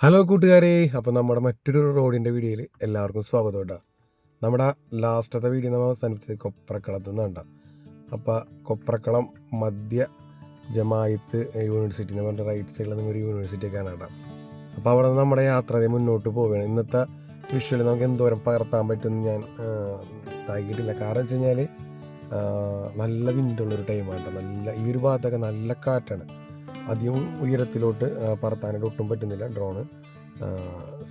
Hello കൂട്ടുകാരെ അപ്പോൾ നമ്മുടെ മറ്റൊരു റോഡിന്റെ വീഡിയോയിൽ എല്ലാവർക്കും സ്വാഗതം കേട്ടോ. നമ്മുടെ ലാസ്റ്റത്തെ വീഡിയോ നമ്മൾ അവസാനിപ്പിച്ചത് കൊപ്രക്കളത്ത് കണ്ട അപ്പോൾ കൊപ്രക്കളം മധ്യ ജമായത്ത് യൂണിവേഴ്സിറ്റി എന്ന് പറഞ്ഞ റൈറ്റ് സൈഡിൽ നിന്ന് ഒരു യൂണിവേഴ്സിറ്റി കേട്ടോ. അപ്പോൾ അവിടെ നമ്മുടെ യാത്ര അതേ മുന്നോട്ട് പോവുകയാണ്. ഇന്നത്തെ വിഷ്വൽ നമുക്ക് എന്തോരം പകർത്താൻ പറ്റുമെന്ന് ഞാൻ താക്കിയിട്ടില്ല കാരണം വെച്ച് കഴിഞ്ഞാൽ നല്ല വിൻഡുള്ളൊരു ടൈമാണ് കേട്ടോ. നല്ല ഈ ഒരു ഭാഗത്തൊക്കെ നല്ല കാറ്റാണ്. അധികം ഉയരത്തിലോട്ട് പറത്താനായിട്ട് ഒട്ടും പറ്റുന്നില്ല ഡ്രോണ്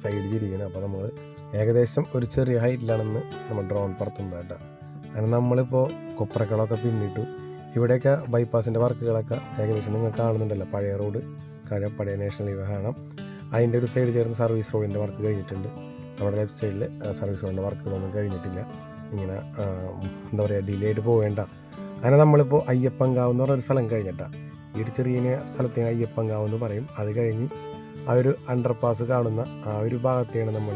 സൈഡ് ഇരിക്കണം. അപ്പോൾ നമ്മൾ ഏകദേശം ഒരു ചെറിയ ഹൈറ്റിലാണെന്ന് നമ്മൾ ഡ്രോൺ പറത്തുന്നത് കേട്ടോ. അങ്ങനെ നമ്മളിപ്പോൾ കൊപ്രക്കളമൊക്കെ പിന്നിട്ടു. ഇവിടെയൊക്കെ ബൈപ്പാസിന്റെ വർക്കുകളൊക്കെ ഏകദേശം നിങ്ങൾ കാണുന്നുണ്ടല്ലോ. പഴയ റോഡ് കഴ പഴയ നാഷണൽ ഹൈവേ കാണാം. അതിന്റെ ഒരു സൈഡ് ചേർന്ന് സർവീസ് റോഡിന്റെ വർക്ക് കഴിഞ്ഞിട്ടുണ്ട്. നമ്മുടെ ലെഫ്റ്റ് സൈഡിൽ സർവീസ് റോഡിന്റെ വർക്കുകളൊന്നും കഴിഞ്ഞിട്ടില്ല. ഇങ്ങനെ എന്താ പറയുക ഡിലേ ആയിട്ട് പോവേണ്ട. അങ്ങനെ നമ്മളിപ്പോൾ അയ്യപ്പങ്കാവ് എന്ന് പറഞ്ഞൊരു സ്ഥലം കഴിഞ്ഞിട്ടാണ് ഈ ഒരു ചെറിയ സ്ഥലത്തെ അയ്യപ്പങ്കാവ് എന്ന് പറയും. അത് കഴിഞ്ഞ് ആ ഒരു അണ്ടർപാസ് കാണുന്ന ആ ഒരു ഭാഗത്തെയാണ് നമ്മൾ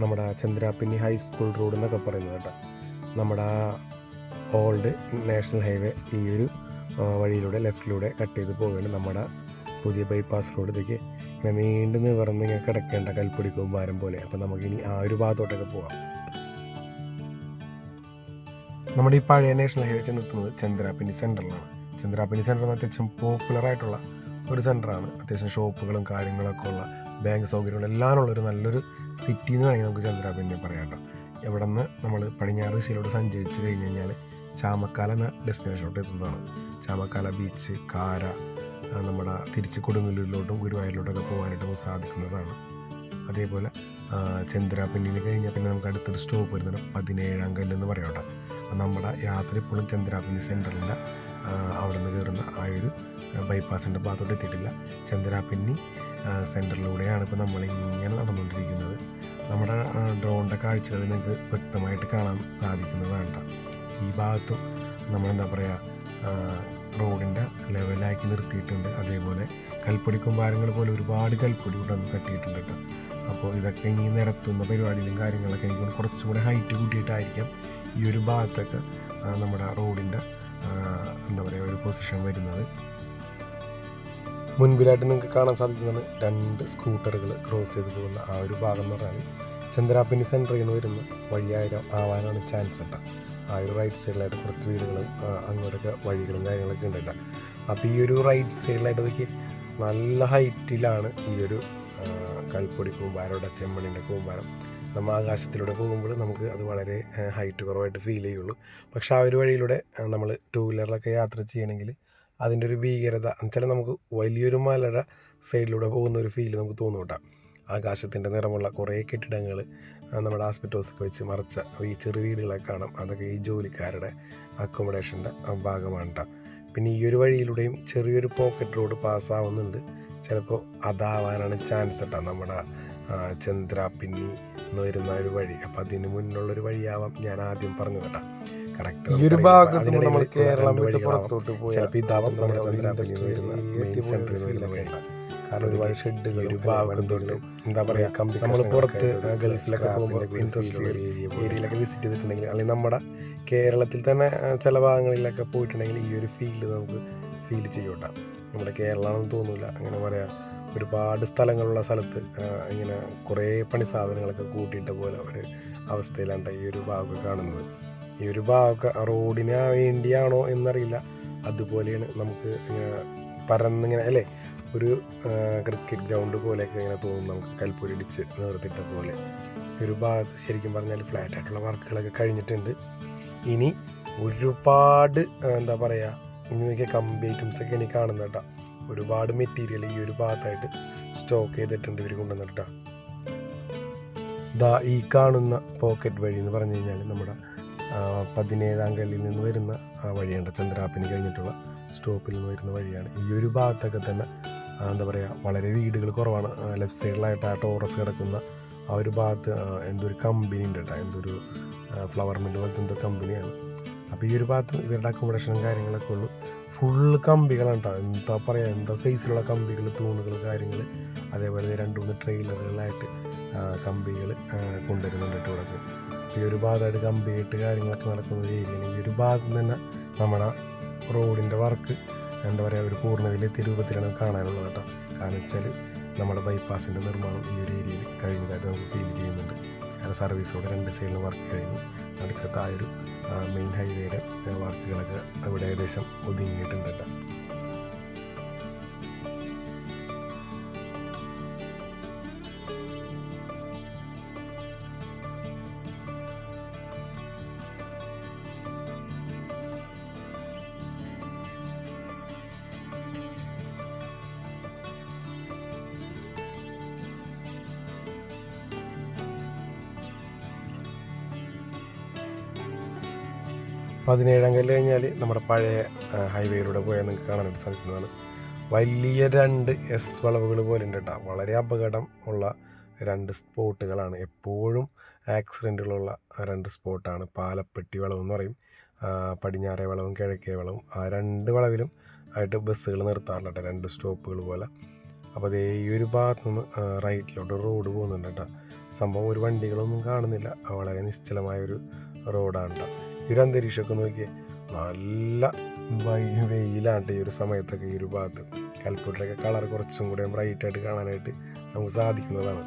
നമ്മുടെ ചന്ദ്രാപ്പിന്നി ഹൈസ്കൂൾ റോഡ് എന്നൊക്കെ പറയുന്നത് കേട്ടോ. നമ്മുടെ ഓൾഡ് നാഷണൽ ഹൈവേ ഈ ഒരു വഴിയിലൂടെ ലെഫ്റ്റിലൂടെ കട്ട് ചെയ്ത് പോവുകയാണ് നമ്മുടെ പുതിയ ബൈപ്പാസ് റോഡിലേക്ക് ഇങ്ങനെ നീണ്ടു നിവർന്ന് ഇങ്ങനെ കിടക്കേണ്ട കൽപ്പൊടി കൂമ്പാരം പോലെ. അപ്പം നമുക്കിനി ആ ഒരു ഭാഗത്തോട്ടൊക്കെ പോവാം. നമ്മുടെ ഈ പഴയ നാഷണൽ ഹൈവേ ചെന്നെത്തുന്നത് ചന്ദ്രാപ്പിന്നി സെന്ററിലാണ് ചന്ദ്രാപിന്നി സെന്റർ എന്ന് അത്യാവശ്യം പോപ്പുലറായിട്ടുള്ള ഒരു സെന്ററാണ് അത്യാവശ്യം ഷോപ്പുകളും കാര്യങ്ങളൊക്കെ ഉള്ള ബാങ്ക് സൗകര്യങ്ങളും എല്ലാം ഉള്ള ഒരു നല്ലൊരു സിറ്റി എന്ന് വേണമെങ്കിൽ നമുക്ക് ചന്ദ്രാപിന്നി പറയാം കേട്ടോ. നിന്ന് നമ്മൾ പടിഞ്ഞാറ് ദിശയിലൂടെ സഞ്ചരിച്ച് കഴിഞ്ഞ് കഴിഞ്ഞാൽ ചാമക്കാല എന്ന ഡെസ്റ്റിനേഷനിലോട്ട് എത്തുന്നതാണ്. ചാമക്കാല ബീച്ച് കാര നമ്മുടെ തിരിച്ച് കൊടുങ്ങല്ലൂരിലോട്ടും ഗുരുവായൂരിലോട്ടൊക്കെ പോകാനായിട്ട് സാധിക്കുന്നതാണ്. അതേപോലെ ചന്ദ്ര ചന്ദ്രാപിന്നിയിൽ കഴിഞ്ഞാൽ പിന്നെ നമുക്ക് അടുത്തൊരു സ്റ്റോപ്പ് വരുന്നുണ്ട് പതിനേഴാം കല്ല് എന്ന് പറയാം കേട്ടോ. നമ്മുടെ യാത്ര ഇപ്പോഴും ചന്ദ്രാപിന്നി സെന്ററിൽ അവിടെ നിന്ന് കയറുന്ന ആ ഒരു ബൈപ്പാസിന്റെ ഭാഗത്തോട്ട് എത്തിയിട്ടില്ല. ചന്ദ്രാപിന്നി സെന്ററിലൂടെയാണ് ഇപ്പോൾ നമ്മൾ ഇങ്ങനെ നടന്നുകൊണ്ടിരിക്കുന്നത്. നമ്മുടെ ഡ്രോണിന്റെ കാഴ്ചകൾ നിങ്ങൾക്ക് വ്യക്തമായിട്ട് കാണാൻ സാധിക്കുന്നതാണ് ഈ ഭാഗത്തും നമ്മളെന്താ പറയുക റോഡിന്റെ ലെവലാക്കി നിർത്തിയിട്ടുണ്ട്. അതേപോലെ കൽപ്പൊടി കുമ്പാരങ്ങൾ പോലെ ഒരുപാട് കൽപ്പൊടി ഇവിടെ നിന്ന് തട്ടിയിട്ടുണ്ട് കേട്ടോ അപ്പോൾ ഇതൊക്കെ ഇനി നിരത്തുന്ന പരിപാടിയിലും കാര്യങ്ങളൊക്കെ എനിക്ക് കുറച്ചും കൂടെ ഹൈറ്റ് കൂട്ടിയിട്ടായിരിക്കാം ഈ ഒരു ഭാഗത്തൊക്കെ നമ്മുടെ റോഡിന്റെ പൊസിഷൻ വരുന്നത്. മുൻപിലായിട്ട് നിങ്ങൾക്ക് കാണാൻ സാധിക്കുന്നതാണ് രണ്ട് സ്കൂട്ടറുകൾ ക്രോസ് ചെയ്ത് പോകുന്ന ആ ഒരു ഭാഗം എന്ന് പറഞ്ഞാൽ ചന്ദ്രാപ്പിനി സെന്ററിൽ നിന്ന് വരുന്ന വഴിയായിരം ആവാനാണ് ചാൻസ് കേട്ടോ ആ ഒരു റൈറ്റ് സൈഡിലായിട്ട് കുറച്ച് വീടുകളും അങ്ങോട്ടൊക്കെ വഴികളും കാര്യങ്ങളൊക്കെ ഉണ്ട് അപ്പോൾ ഈ ഒരു റൈറ്റ് സൈഡിലായിട്ട് അതൊക്കെ നല്ല ഹൈറ്റിലാണ് ഈ ഒരു കൽപ്പൊടി കൂമ്പാരോടെ ചെമ്മണിന്റെ കൂമ്പാരം. നമ്മൾ ആകാശത്തിലൂടെ പോകുമ്പോൾ നമുക്ക് അത് വളരെ ഹൈറ്റ് കുറവായിട്ട് ഫീൽ ചെയ്യുള്ളൂ. പക്ഷെ ആ ഒരു വഴിയിലൂടെ നമ്മൾ ടൂ വീലറിലൊക്കെ യാത്ര ചെയ്യണമെങ്കിൽ അതിന്റെ ഒരു ഭീകരത എന്നുവെച്ചാൽ നമുക്ക് വലിയൊരു മലയുടെ സൈഡിലൂടെ പോകുന്ന ഒരു ഫീൽ നമുക്ക് തോന്നൂട്ടാ. ആകാശത്തിന്റെ നിറമുള്ള കുറേ കെട്ടിടങ്ങൾ നമ്മുടെ ആസ്പെറ്റോസൊക്കെ വെച്ച് മറച്ച ഈ ചെറു വീടുകളെ കാണാം. അതൊക്കെ ഈ ജോലിക്കാരുടെ അക്കോമഡേഷന്റെ ഭാഗമാണ് കേട്ടോ പിന്നെ ഈ ഒരു വഴിയിലൂടെയും ചെറിയൊരു പോക്കറ്റ് റോഡ് പാസ്സാവുന്നുണ്ട് ചിലപ്പോൾ അതാവാനാണ് ചാൻസ് കേട്ടോ നമ്മുടെ ആ, ചന്ദ്രാപിന്നി എന്ന് വരുന്ന ഒരു വഴി. അപ്പം അതിന് മുന്നുള്ളൊരു വഴിയാവാം ഞാൻ ആദ്യം പറഞ്ഞു കേട്ടാ. കറക്റ്റ് ഈ ഒരു ഭാഗത്ത് നമ്മൾ കേരളം വിട്ട് പുറത്തോട്ട് പോയാൽ നമ്മുടെ നമ്മുടെ ചന്ദ്രാപിന്നി industry വരുന്ന area മെയിൻ എത്തിയ സെന്ററിൽ പോലെ വരുന്ന വഴി കാരണം ഒരുപാട് ഷെഡുകൾ ഒരു ഭാഗം തൊട്ട് എന്താ പറയുക നമ്മൾ നമ്മൾ പുറത്ത് പുറത്ത് ഗൾഫിലൊക്കെ പോകുമ്പോൾ ഇൻഡസ്ട്രിയൽ ഏരിയയിലൊക്കെ വിസിറ്റ് ചെയ്തിട്ടുണ്ടെങ്കിൽ അല്ലെങ്കിൽ നമ്മുടെ കേരളത്തിൽ തന്നെ ചില ഭാഗങ്ങളിലൊക്കെ പോയിട്ടുണ്ടെങ്കിൽ ഈ ഒരു ഫീൽ നമുക്ക് ഫീൽ ചെയ്യൂട്ടാ. നമ്മുടെ കേരളമാണെന്ന് തോന്നില്ല അങ്ങനെ പറയാം ഒരുപാട് സ്ഥലങ്ങളുള്ള സ്ഥലത്ത് ഇങ്ങനെ കുറേ പണി സാധനങ്ങളൊക്കെ കൂട്ടിയിട്ട പോലെ ഒരു അവസ്ഥയിലാണ് ഈ ഒരു ഭാഗമൊക്കെ കാണുന്നത്. ഈ ഒരു ഭാഗമൊക്കെ റോഡിന് വേണ്ടിയാണോ എന്നറിയില്ല. അതുപോലെയാണ് നമുക്ക് ഇങ്ങനെ പരന്നിങ്ങനെ അല്ലേ? ഒരു ക്രിക്കറ്റ് ഗ്രൗണ്ട് പോലെയൊക്കെ ഇങ്ങനെ തോന്നും നമുക്ക് കൽപ്പൊരി ഇടിച്ച് നിർത്തിയിട്ട പോലെ. ഈ ഒരു ഭാഗത്ത് ശരിക്കും പറഞ്ഞാൽ ഫ്ലാറ്റ് ആയിട്ടുള്ള വർക്കുകളൊക്കെ കഴിഞ്ഞിട്ടുണ്ട്. ഇനി ഒരുപാട് എന്താ പറയുക നോക്കിയ കമ്പി ഐറ്റംസൊക്കെ എനിക്ക് കാണുന്നത് കേട്ടോ. ഒരുപാട് മെറ്റീരിയൽ ഈ ഒരു ഭാഗത്തായിട്ട് സ്റ്റോക്ക് ചെയ്തിട്ടുണ്ട് ഇവർ കൊണ്ടുവന്നിട്ടാ ദാ ഈ കാണുന്ന പോക്കറ്റ് വഴി എന്ന് പറഞ്ഞു കഴിഞ്ഞാൽ നമ്മുടെ പതിനേഴാം കല്ലിൽ നിന്ന് വരുന്ന ആ വഴിയുണ്ട് ചന്ദ്രാപ്പിന് കഴിഞ്ഞിട്ടുള്ള സ്റ്റോപ്പിൽ നിന്ന് വരുന്ന വഴിയാണ്. ഈ ഒരു ഭാഗത്തൊക്കെ തന്നെ എന്താ പറയുക വളരെ വീടുകൾ കുറവാണ്. ലെഫ്റ്റ് സൈഡിലായിട്ട് ആ ടോറസ് കിടക്കുന്ന ആ ഒരു ഭാഗത്ത് എന്തൊരു കമ്പനി ഉണ്ട് കേട്ടോ എന്തൊരു ഫ്ലവർ മില്ല് പോലത്തെ എന്തോ കമ്പനിയാണ് അപ്പോൾ ഈ ഒരു ഭാഗത്ത് ഇവരുടെ അക്കോമഡേഷനും കാര്യങ്ങളൊക്കെ ഉള്ളൂ. ഫുള്ള് കമ്പികളാണ് കേട്ടോ എന്താ പറയുക എന്താ സൈസിലുള്ള കമ്പികൾ തൂണുകൾ കാര്യങ്ങൾ അതേപോലെ രണ്ട് മൂന്ന് ട്രെയിലറുകളായിട്ട് കമ്പികൾ കൊണ്ടുവരുന്നുണ്ട് കേട്ടോ ഇവിടെ ഈ ഒരു ഭാഗമായിട്ട് കമ്പിയിട്ട് കാര്യങ്ങളൊക്കെ നടക്കുന്ന ഒരു ഏരിയയാണ് ഈ ഒരു ഭാഗത്ത് തന്നെ നമ്മുടെ റോഡിന്റെ വർക്ക് എന്താ പറയുക ഒരു പൂർണതയിലെത്തിയ രൂപത്തിലാണ് കാണാനുള്ളത് കേട്ടോ കാരണം വെച്ചാൽ നമ്മുടെ ബൈപ്പാസിന്റെ നിർമ്മാണം ഈ ഒരു ഏരിയയിൽ കഴിഞ്ഞതായിട്ട് നമുക്ക് ഫീൽ ചെയ്യുന്നുണ്ട്. കാരണം സർവീസ് റോഡ് രണ്ട് സൈഡിലും വർക്ക് കഴിഞ്ഞു. ഒരു മെയിൻ ഹൈവേയുടെ വർക്കുകളൊക്കെ അവിടെ ഏകദേശം ഒതുങ്ങിയിട്ടുണ്ട് പതിനേഴാം കല്ല് കഴിഞ്ഞാൽ നമ്മുടെ പഴയ ഹൈവേയിലൂടെ പോയാൽ നിങ്ങൾക്ക് കാണാനായിട്ട് സാധിക്കുന്നതാണ്. വലിയ രണ്ട് എസ് വളവുകൾ പോലെ ഉണ്ട് കേട്ടോ. വളരെ അപകടം ഉള്ള രണ്ട് സ്പോട്ടുകളാണ്. എപ്പോഴും ആക്സിഡന്റുകളുള്ള രണ്ട് സ്പോട്ടാണ്. പാലപ്പെട്ടി വളവ് എന്ന് പറയും. പടിഞ്ഞാറേ വളവും കിഴക്കേ വളവും. ആ രണ്ട് വളവിലും ആയിട്ട് ബസ്സുകൾ നിർത്താറുണ്ട് കേട്ടോ. രണ്ട് സ്റ്റോപ്പുകൾ പോലെ. അപ്പോൾ അതേ ഈ ഒരു ഭാഗത്ത് നിന്ന് റൈറ്റിലോട്ട് റോഡ് പോകുന്നുണ്ട് കേട്ടോ. സംഭവം ഒരു വണ്ടികളൊന്നും കാണുന്നില്ല. വളരെ നിശ്ചലമായ ഒരു റോഡാണ് കേട്ടോ. ഒരു അന്തരീക്ഷമൊക്കെ നോക്കിയേ നല്ല വെയിലാണ് ഈ ഒരു സമയത്തൊക്കെ ഈ ഒരു ഭാഗത്ത്. കൽപ്പൂട്ടിലൊക്കെ കളർ കുറച്ചും കൂടെ ബ്രൈറ്റായിട്ട് കാണാനായിട്ട് നമുക്ക് സാധിക്കുന്നതാണ്.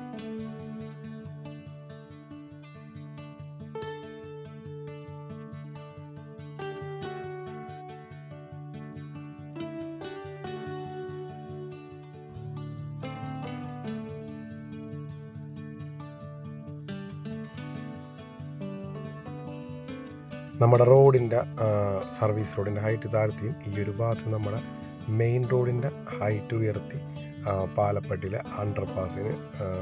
നമ്മുടെ റോഡിന്റെ സർവീസ് റോഡിന്റെ ഹൈറ്റ് താഴ്ത്തിയും ഈ ഒരു ഭാഗത്ത് നമ്മുടെ മെയിൻ റോഡിന്റെ ഹൈറ്റ് ഉയർത്തി പാലപ്പെട്ടിലെ അണ്ടർ പാസിന്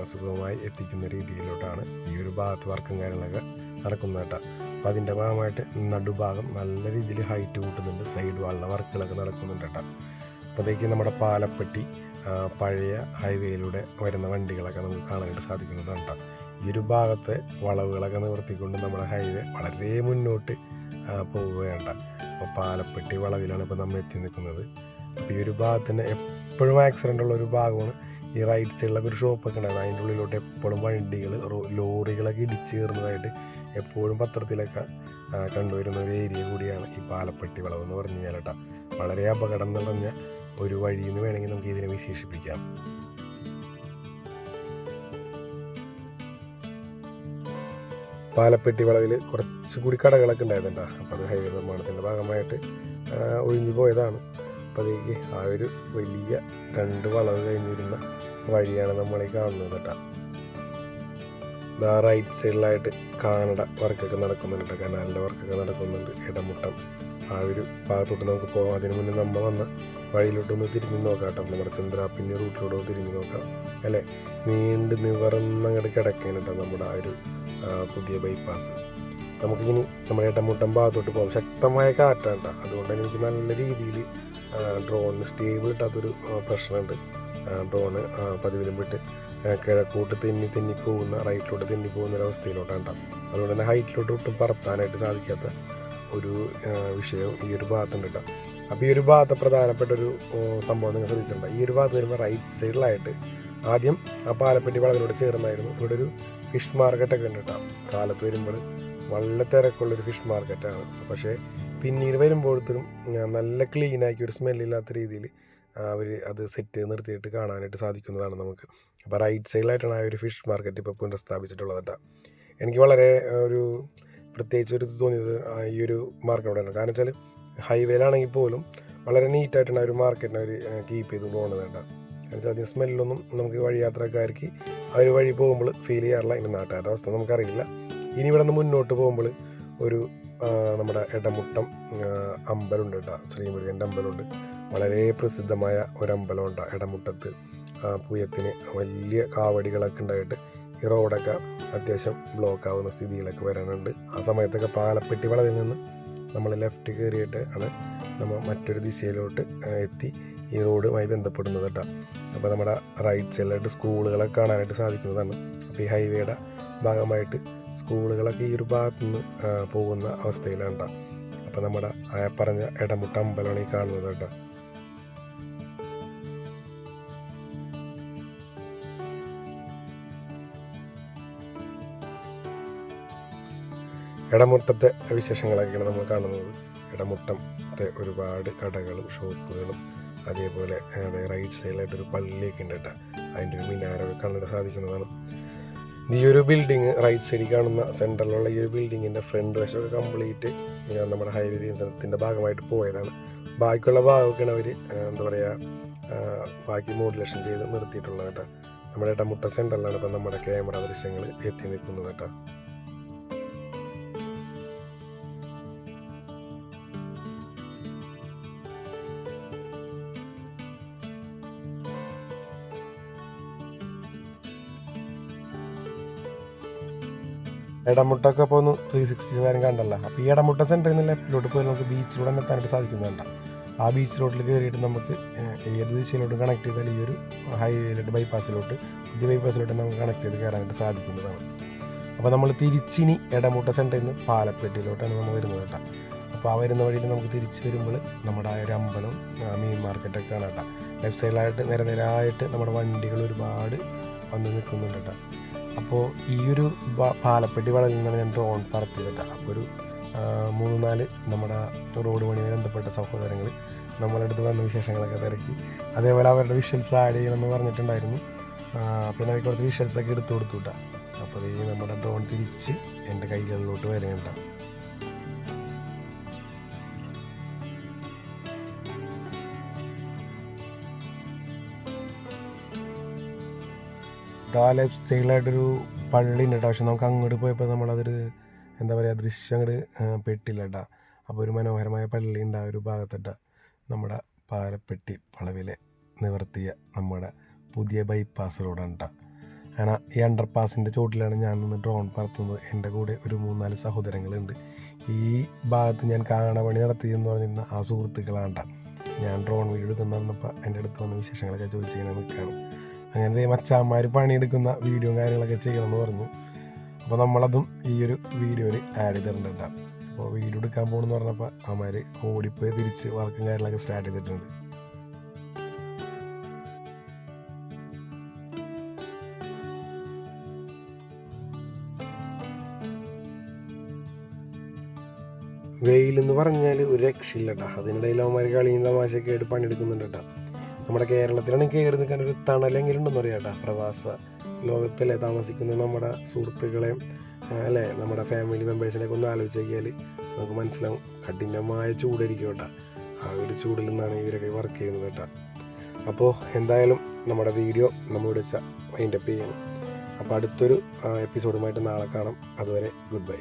സുഗമമായി എത്തിക്കുന്ന രീതിയിലോട്ടാണ് ഈ ഒരു ഭാഗത്ത് വർക്കും കാര്യങ്ങളൊക്കെ നടക്കുന്നത് അപ്പോൾ അതിന്റെ ഭാഗമായിട്ട് നടുഭാഗം നല്ല രീതിയിൽ ഹൈറ്റ് കൂട്ടുന്നുണ്ട് സൈഡ് വാളിന്റെ വർക്കുകളൊക്കെ നടക്കുന്നുണ്ട് കേട്ടോ. അപ്പോഴത്തേക്ക് നമ്മുടെ പാലപ്പെട്ടി പഴയ ഹൈവേയിലൂടെ വരുന്ന വണ്ടികളൊക്കെ നമുക്ക് കാണാനായിട്ട് സാധിക്കുന്നതാണ് കേട്ടോ. ഒരു ഭാഗത്തെ വളവുകളൊക്കെ നിവർത്തിക്കൊണ്ട് നമ്മുടെ ഹൈവേ വളരെ മുന്നോട്ട് പോവുകയുണ്ട് പോവുകയാണ്. അപ്പോൾ പാലപ്പെട്ടി വളവിലാണ് ഇപ്പോൾ നമ്മൾ എത്തി നിൽക്കുന്നത്. അപ്പോൾ ഈ ഒരു ഭാഗത്തിന് എപ്പോഴും ആക്സിഡന്റ് ഉള്ള ഒരു ഭാഗമാണ് ഈ റൈറ്റ് സൈഡിലൊക്കെ ഒരു ഷോപ്പൊക്കെ ഉണ്ടായിരുന്നു. അതിന്റെ ഉള്ളിലോട്ട് എപ്പോഴും വണ്ടികൾ ലോറികളൊക്കെ ഇടിച്ച് കയറുന്നതായിട്ട് എപ്പോഴും പത്രത്തിലൊക്കെ കണ്ടുവരുന്ന ഒരു ഏരിയ കൂടിയാണ് ഈ പാലപ്പെട്ടി വളവ് എന്ന് പറഞ്ഞു കഴിഞ്ഞാൽ വളരെ അപകടം നിറഞ്ഞ ഒരു വഴി എന്ന് വേണമെങ്കിൽ നമുക്ക് ഇതിനെ വിശേഷിപ്പിക്കാം. പാലപ്പെട്ടി വളവിൽ കുറച്ചുകൂടി കടകളൊക്കെ ഉണ്ടായിരുന്നുണ്ടോ അപ്പോൾ അത് ഹൈവേ നിർമ്മാണത്തിന്റെ ഭാഗമായിട്ട് ഒഴിഞ്ഞു പോയതാണ്. അപ്പോൾ അതേക്ക് ആ ഒരു വലിയ രണ്ട് വളവ് കഴിഞ്ഞിരുന്ന വഴിയാണ് നമ്മൾ ഈ കാണുന്നത് കേട്ടോ ഇതാ റൈറ്റ് സൈഡിലായിട്ട് കാനഡ വർക്കൊക്കെ നടക്കുന്നുണ്ട് കനാലിന്റെ വർക്കൊക്കെ നടക്കുന്നുണ്ട്. ഇടമുട്ടം. ആ ഒരു ഭാഗത്തോട്ട് നമുക്ക് പോകാം അതിന് മുന്നേ നമ്മൾ വന്ന വഴിയിലോട്ടൊന്ന് തിരിഞ്ഞ് നോക്കാം കേട്ടോ. നമ്മുടെ ചന്ദ്രാപ്പിന്റെ റൂട്ടിലൂടെ ഒന്ന് തിരിഞ്ഞ് നോക്കാം. അല്ലേ? നീണ്ട് നിവർന്നങ്ങോട്ട് കിടക്കാൻ കേട്ടോ നമ്മുടെ ആ ഒരു പുതിയ ബൈപ്പാസ് നമുക്കിനി നമ്മുടെ ഏട്ടമുട്ടം ഭാഗത്തോട്ട് പോകാം. ശക്തമായ കാറ്റാണ് കേട്ടോ അതുകൊണ്ട് തന്നെ എനിക്ക് നല്ല രീതിയിൽ ഡ്രോണിന് സ്റ്റേബിൾ ഇട്ടാത്തൊരു പ്രശ്നമുണ്ട് ഡ്രോണ് പതിവിലും വിട്ട് കിഴക്കോട്ട് തെന്നി തെന്നി പോകുന്ന റൈറ്റിലോട്ട് തെന്നി പോകുന്ന ഒരു അവസ്ഥയിലോട്ടാണ് കേട്ടോ അതുകൊണ്ട് തന്നെ ഹൈറ്റിലോട്ട് ഒട്ടും പറത്താനായിട്ട് സാധിക്കാത്ത ഒരു വിഷയം ഈ ഒരു ഭാഗത്തുണ്ട് കേട്ടോ അപ്പോൾ ഈ ഒരു ഭാഗത്തെ പ്രധാനപ്പെട്ട ഒരു സംഭവം നിങ്ങൾ ശ്രദ്ധിച്ചിട്ടുണ്ട്? ഈ ഒരു ഭാഗത്ത് വരുമ്പോൾ റൈറ്റ് സൈഡിലായിട്ട് ആദ്യം ആ പാലപ്പെട്ടി വളവിനോട് ചേർന്നായിരുന്നു. ഇവിടെ ഒരു ഫിഷ് മാർക്കറ്റൊക്കെ ഉണ്ട് കേട്ടോ. കാലത്ത് വരുമ്പോൾ വളരെ തിരക്കുള്ളൊരു ഫിഷ് മാർക്കറ്റാണ് പക്ഷേ പിന്നീട് വരുമ്പോഴത്തേക്കും നല്ല ക്ലീനാക്കി ഒരു സ്മെല്ലില്ലാത്ത രീതിയിൽ അവർ അത് സെറ്റ് നിർത്തിയിട്ട് കാണാനായിട്ട് സാധിക്കുന്നതാണ് നമുക്ക്. അപ്പോൾ റൈറ്റ് സൈഡിലായിട്ടാണ് ആ ഒരു ഫിഷ് മാർക്കറ്റ് ഇപ്പോൾ പുനഃസ്ഥാപിച്ചിട്ടുള്ളത് കേട്ടോ. എനിക്ക് വളരെ ഒരു പ്രത്യേകിച്ച് ഒരു തോന്നിയത് ഈ ഒരു മാർക്കറ്റാണ് കാരണം വെച്ചാൽ ഹൈവേയിലാണെങ്കിൽ പോലും വളരെ നീറ്റായിട്ടാണ് ആ ഒരു മാർക്കറ്റിനെ അവർ കീപ്പ് ചെയ്ത് പോകുന്നത് കേട്ടോ. വെച്ചാൽ അതിന് സ്മെല്ലൊന്നും നമുക്ക് വഴി യാത്രക്കാർക്ക് അവർ വഴി പോകുമ്പോൾ ഫീൽ ചെയ്യാറില്ല ഇനി നാട്ടുകാരുടെ അവസ്ഥ നമുക്കറിയില്ല. ഇനി ഇവിടെ നിന്ന് മുന്നോട്ട് പോകുമ്പോൾ ഒരു നമ്മുടെ ഇടമുട്ടം ആ, അമ്പലമുണ്ട് കേട്ടോ. ശ്രീമുരുകന്റെ അമ്പലമുണ്ട്. വളരെ പ്രസിദ്ധമായ ഒരു അമ്പലമുണ്ട് ഇടമുട്ടത്ത് പൂയത്തിന് വലിയ കാവടികളൊക്കെ ഉണ്ടായിട്ട് ഈ റോഡൊക്കെ അത്യാവശ്യം ബ്ലോക്ക് ആവുന്ന സ്ഥിതിയിലൊക്കെ വരാനുണ്ട്. ആ സമയത്തൊക്കെ പാലപ്പെട്ടി വളവിൽ നിന്ന് നമ്മൾ ലെഫ്റ്റ് കയറിയിട്ട് ആണ് നമ്മൾ മറ്റൊരു ദിശയിലോട്ട് എത്തി. ഈ റോഡുമായി ബന്ധപ്പെടുന്നത് കേട്ടോ. അപ്പോൾ നമ്മുടെ റൈറ്റ് സൈഡിലായിട്ട് സ്കൂളുകളൊക്കെ കാണാനായിട്ട് സാധിക്കുന്നതാണ്. അപ്പോൾ ഈ ഹൈവേയുടെ ഭാഗമായിട്ട് സ്കൂളുകളൊക്കെ ഈ ഒരു ഭാഗത്തു നിന്ന് പോകുന്ന അവസ്ഥയിലാണ് കേട്ടോ. അപ്പോൾ നമ്മുടെ പറഞ്ഞ ഇടമുട്ട അമ്പലമാണ് ഈ കാണുന്നത് കേട്ടോ. ഇടമുട്ടത്തെ വിശേഷങ്ങളൊക്കെയാണ് നമ്മൾ കാണുന്നത്. ഇടമുട്ടത്തെ ഒരുപാട് കടകളും ഷോപ്പുകളും അതേപോലെ അതെ റൈറ്റ് സൈഡിലായിട്ടൊരു പള്ളിയൊക്കെ ഉണ്ട് കേട്ടോ. അതിന്റെ ഒരു മിനാരൊക്കെ കാണാൻ സാധിക്കുന്നതാണ്. ഈ ഒരു ബിൽഡിങ് റൈറ്റ് സൈഡിൽ കാണുന്ന സെന്ററിലുള്ള ഈ ഒരു ബിൽഡിങ്ങിന്റെ ഫ്രണ്ട് വശമൊക്കെ കംപ്ലീറ്റ് നമ്മുടെ ഹൈവേ വികസനത്തിന്റെ ഭാഗമായിട്ട് പോയതാണ്. ബാക്കിയുള്ള ഭാഗമൊക്കെയാണ് അവർ എന്താ പറയുക ബാക്കി മോഡുലേഷൻ ചെയ്ത് നിർത്തിയിട്ടുള്ളത് കേട്ടോ. നമ്മുടെ മുട്ട സെന്ററിലാണ് ഇപ്പം നമ്മുടെ ക്യാമറ ദൃശ്യങ്ങൾ എത്തി നിൽക്കുന്നത് കേട്ടോ. ഇടമുട്ടൊക്കെ അപ്പോൾ ഒന്ന് ത്രീ സിക്സ്റ്റി നേരം കണ്ടല്ലോ. അപ്പോൾ ഈ ഇടമുട്ട സെന്ററിൽ നിന്ന് ലെഫ്റ്റിലോട്ട് പോയി നമുക്ക് ബീച്ചിലൂടെ തന്നെ എത്താനായിട്ട് സാധിക്കുന്നുണ്ട് ആ ബീച്ച് റോഡിൽ കയറിയിട്ട് നമുക്ക് ഏത് ദിശയിലോട്ട് കണക്ട് ചെയ്താൽ ഈ ഒരു ഹൈവേയിലോട്ട് ബൈപ്പാസിലോട്ട് പുതിയ ബൈപ്പാസിലോട്ട് നമുക്ക് കണക്ട് ചെയ്ത് കയറാനായിട്ട് സാധിക്കുന്നതാണ്. അപ്പോൾ നമ്മൾ തിരിച്ചിനി ഇടമുട്ട സെന്ററിൽ നിന്ന് പാലപ്പെട്ടിയിലോട്ടാണ് നമ്മൾ വരുന്നത് കേട്ടോ. അപ്പോൾ ആ വരുന്ന വഴിയിൽ നമുക്ക് തിരിച്ച് വരുമ്പോൾ നമ്മുടെ ആ ഒരു അമ്പലം മീൻ മാർക്കറ്റൊക്കെ കാണാം കേട്ടോ. ലെഫ്റ്റ് സൈഡിലായിട്ട് നിരനിരായിട്ട് നമ്മുടെ വണ്ടികൾ ഒരുപാട് വന്ന് നിൽക്കുന്നുണ്ട് കേട്ടോ. അപ്പോൾ ഈ ഒരു പാലപ്പെട്ടി വളവിൽ നിന്നാണ് ഞാൻ ഡ്രോൺ പറത്തിയത്. അപ്പോൾ ഒരു മൂന്ന് നാല് നമ്മുടെ റോഡ് പണിയുമായി ബന്ധപ്പെട്ട സഹോദരങ്ങൾ നമ്മളടുത്ത് വന്ന വിശേഷങ്ങളൊക്കെ തിരക്കി. അതേപോലെ അവരുടെ വിഷ്വൽസ് ആഡ് ചെയ്യണമെന്ന് പറഞ്ഞിട്ടുണ്ടായിരുന്നു. പിന്നെ അവർക്ക് കുറച്ച് വിഷ്വൽസൊക്കെ എടുത്തു കൊടുത്തു കിട്ടാം. അപ്പോൾ ഈ നമ്മുടെ ഡ്രോൺ തിരിച്ച് എന്റെ കൈകളിലോട്ട് വരേണ്ട ഇതാ ലൈഫ് സ്റ്റൈലായിട്ടൊരു പള്ളി ഉണ്ട് കേട്ടോ. പക്ഷെ നമുക്ക് അങ്ങോട്ട് പോയപ്പോൾ നമ്മളതൊരു എന്താ പറയുക ദൃശ്യം അങ്ങോട്ട് പെട്ടില്ല കേട്ടോ. അപ്പോൾ ഒരു മനോഹരമായ പള്ളി ഉണ്ട് ആ ഒരു ഭാഗത്തിട്ട. നമ്മുടെ പാലപ്പെട്ടി വളവിലെ നിവർത്തിയ നമ്മുടെ പുതിയ ബൈപ്പാസ് റോഡാണ് കേട്ടോ. കാരണം ഈ അണ്ടർ പാസിന്റെ ചോട്ടിലാണ് ഞാൻ നിന്ന് ഡ്രോൺ പറത്തുന്നത്. എന്റെ കൂടെ ഒരു മൂന്നാൽ സഹോദരങ്ങളുണ്ട്. ഈ ഭാഗത്ത് ഞാൻ കാണപണി നടത്തിയെന്ന് പറഞ്ഞിരുന്ന ആ സുഹൃത്തുക്കളാണ് ട്ടോ. ഞാൻ ഡ്രോൺ വീഡിയോ എടുക്കുന്ന പറഞ്ഞപ്പോൾ എന്റെ അടുത്ത് വന്ന വിശേഷങ്ങളൊക്കെ ചോദിച്ചു കഴിഞ്ഞാൽ നിൽക്കുകയാണ്. അങ്ങനെ ഈ മച്ചാന്മാർ പണിയെടുക്കുന്ന വീഡിയോ കാര്യങ്ങളൊക്കെ ചെയ്യണമെന്ന് പറഞ്ഞു. അപ്പോൾ നമ്മളതും ഈ ഒരു വീഡിയോയിൽ ആഡ് ചെയ്തിട്ടുണ്ട് കേട്ടോ. അപ്പോൾ വീഡിയോ എടുക്കാൻ പോകണമെന്ന് പറഞ്ഞപ്പോൾ അവന്മാർ ഓടിപ്പോയി തിരിച്ച് വർക്കും കാര്യങ്ങളൊക്കെ സ്റ്റാർട്ട് ചെയ്തിട്ടുണ്ട്. വെയിലെന്ന് പറഞ്ഞാൽ ഒരു രക്ഷയില്ല കേട്ടോ. അതിനിടയിൽ അവന്മാർ കളിയും തമാശയൊക്കെ ആയിട്ട് പണിയെടുക്കുന്നുണ്ട് കേട്ടോ. നമ്മുടെ കേരളത്തിലാണെങ്കിൽ കയറി നിൽക്കാൻ ഒരു തണലെങ്കിലും ഉണ്ടെന്ന് പറയാം കേട്ടോ. പ്രവാസ ലോകത്തിലെ താമസിക്കുന്ന നമ്മുടെ സുഹൃത്തുക്കളെയും അല്ലേ? നമ്മുടെ ഫാമിലി മെമ്പേഴ്സിനെയൊക്കെ ഒന്ന് ആലോചിച്ച് നമുക്ക് മനസ്സിലാവും കഠിനമായ ചൂടായിരിക്കും കേട്ടോ. ആ ഒരു ചൂടിൽ നിന്നാണ് ഇവരൊക്കെ വർക്ക് ചെയ്യുന്നത് കേട്ടോ. അപ്പോൾ എന്തായാലും നമ്മുടെ വീഡിയോ നമ്മളിവിടെ വൈൻഡപ്പ് ചെയ്യണം. അപ്പോൾ അടുത്തൊരു എപ്പിസോഡുമായിട്ട് നാളെ കാണാം. അതുവരെ ഗുഡ് ബൈ